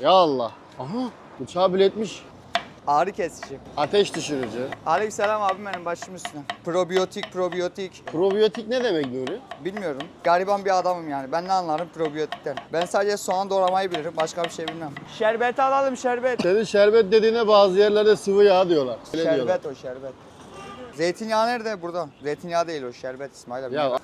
Ya Allah. Aha bıçağı bile etmiş. Ağrı kesici. Ateş düşürücü. Aleykümselam abim benim başım üstüne. Probiyotik, probiyotik. Probiyotik ne demek Nuri? Bilmiyorum. Gariban bir adamım yani. Ben ne anlarım probiyotikten. Ben sadece soğan doğramayı bilirim. Başka bir şey bilmem. Şerbet alalım şerbet. Senin şerbet dediğine bazı yerlerde sıvı yağ diyorlar. Öyle diyorlar. Şerbet o şerbet. Zeytinyağı nerede? Burada. Zeytinyağı değil o şerbet İsmail abi. Ya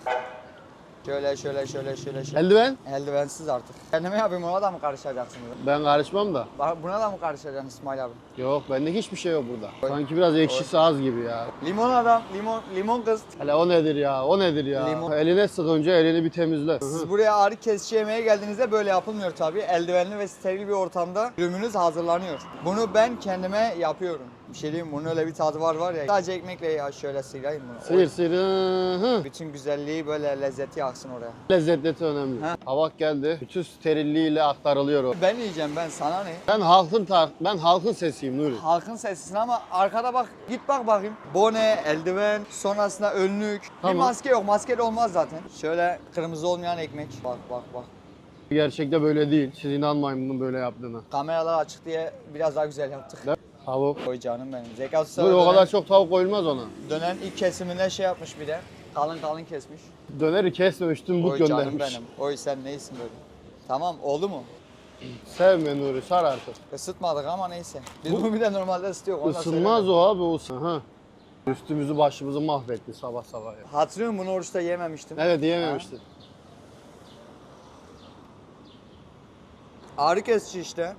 Şöyle şöyle şöyle şöyle şöyle. eldiven Eldivensiz artık. Kendime yapayım ona da mı karışacaksın? ben karışmam da. Bak Buna da mı karışacaksın İsmail abi? Yok bende hiçbir şey yok burada. Sanki biraz ekşisi az gibi ya. Limon adam, limon, limon kız. Hele o nedir ya? O nedir ya? Limon. Eline sıkınca elini bir temizle. Siz buraya ağrı kesici yemeye geldiğinizde böyle yapılmıyor tabii. Eldivenli ve steril bir ortamda ürününüz hazırlanıyor. Bunu ben kendime yapıyorum. Bir şey diyeyim bunun öyle bir tadı var var ya. Sadece ekmekle ya şöyle sıyırayım bunu. Sıyır sıyır. hı. Bütün güzelliği böyle lezzeti aksın oraya. Lezzetli önemli. Ha. Tabak geldi. Bütün sterilliğiyle aktarılıyor o. Ben yiyeceğim ben sana ne? Ben halkın tar ben halkın sesiyim Nuri. Halkın sesisin ama arkada bak git bak bakayım. Bone, eldiven, sonrasında önlük. Tamam. Bir maske yok. Maskeli olmaz zaten. Şöyle kırmızı olmayan ekmek. Bak bak bak. Gerçekte böyle değil. Siz inanmayın bunun böyle yaptığına. Kameralar açık diye biraz daha güzel yaptık. Ne? Tavuk. Oy canım benim. Zekat Usta o kadar çok tavuk koyulmaz ona. dönen ilk kesiminde şey yapmış bir de. Kalın kalın kesmiş. Döneri kesmemiştim bu Oy canım göndermiş. benim. Oy sen neysin böyle? Tamam oldu mu? Sevme Nuri sar artık. Isıtmadık ama neyse. Biz bunu bir de normalde ısıtıyoruz. onu da Isınmaz söylemedim. o abi o. Aha. Üstümüzü başımızı mahvetti sabah sabah ya. Hatırlıyor musun bunu oruçta yememiştim. Evet diyememiştin. Ağrı kesici işte.